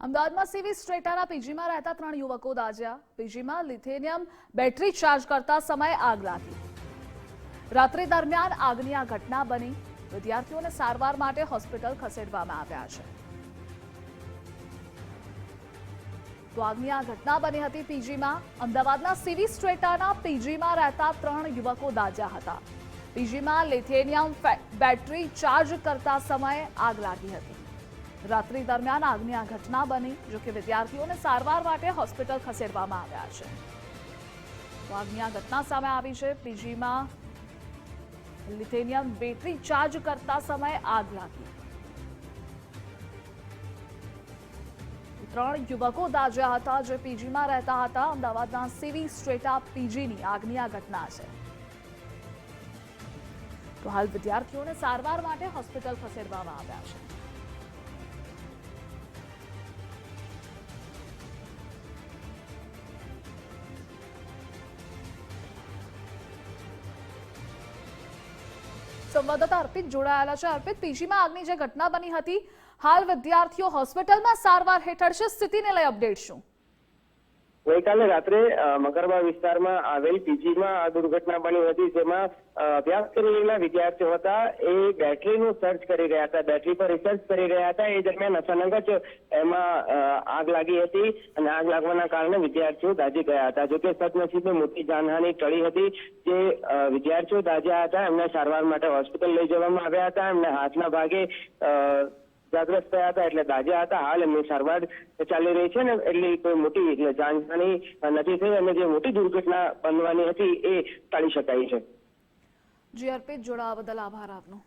અમદાવાદમાં સીવી સ્ટ્રેટાના પીજીમાં રહેતા ત્રણ યુવકો દાજ્યા પીજીમાં લિથેનિયમ બેટરી ચાર્જ કરતા સમયે આગ લાગી. રાત્રિ દરમિયાન આગની આ ઘટના બની. વિદ્યાર્થીઓને સારવાર માટે હોસ્પિટલ ખસેડવામાં આવ્યા છે. તો આગની આ ઘટના બની હતી પીજીમાં. અમદાવાદના સીવી સ્ટ્રેટાના પીજીમાં રહેતા ત્રણ યુવકો દાજ્યા હતા. પીજીમાં લિથેનિયમ બેટરી ચાર્જ કરતા સમયે આગ લાગી હતી. રાત્રિ દરમિયાન આગની આ ઘટના બની જોકે વિદ્યાર્થીઓને સારવાર માટે હોસ્પિટલ ખસેડવામાં આવ્યા છે. આગની આ ઘટના સામે આવી છે. પીજીમાં લિથેનિયમ બેટરી ચાર્જ કરતા સમયે આગ લાગી. ત્રણ યુવકો દાજ્યા હતા જે પીજીમાં રહેતા હતા. અમદાવાદના સીવી સ્ટ્રેટા પીજીની આગની આ ઘટના છે. તો હાલ વિદ્યાર્થીઓને સારવાર માટે હોસ્પિટલ ખસેડવામાં આવ્યા છે. સંવાદદાતા અર્પિત જોડાયેલા છે. અર્પિત, પીજીમાં આગની જે ઘટના બની હતી, હાલ વિદ્યાર્થીઓ હોસ્પિટલમાં સારવાર હેઠળ છે. સ્થિતિને લઈ અપડેટ શું? ગઈકાલે રાત્રે મકરબા વિસ્તારમાં આવેલ પીજીમાં આ દુર્ઘટના બની હતી, જેમાં અભ્યાસ કરી રહેલા વિદ્યાર્થીઓ હતા. એ બેટરીનું સર્ચ કરી રહ્યા હતા, બેટરી પર રિસર્ચ કરી રહ્યા હતા. એ દરમિયાન અચાનક જ એમાં આગ લાગી હતી અને આગ લાગવાના કારણે વિદ્યાર્થીઓ દાઝી ગયા હતા. જોકે સદનસીબે મોટી જાનહાની ટળી હતી જે વિદ્યાર્થીઓ દાઝ્યા હતા. એમને સારવાર માટે હોસ્પિટલ લઈ જવામાં આવ્યા હતા. એમને હાથના ભાગે જાગ્રસ્ત થયા હતા એટલે દાજ્યા હતા. હાલ એમની સારવાર ચાલી રહી છે ને, એટલે કોઈ મોટી એટલે જાનહાની નથી થઈ અને જે મોટી દુર્ઘટના બનવાની હતી એ ટાળી શકાય છે. જી અર્પિત જોડાવા બદલ આભાર આપનો.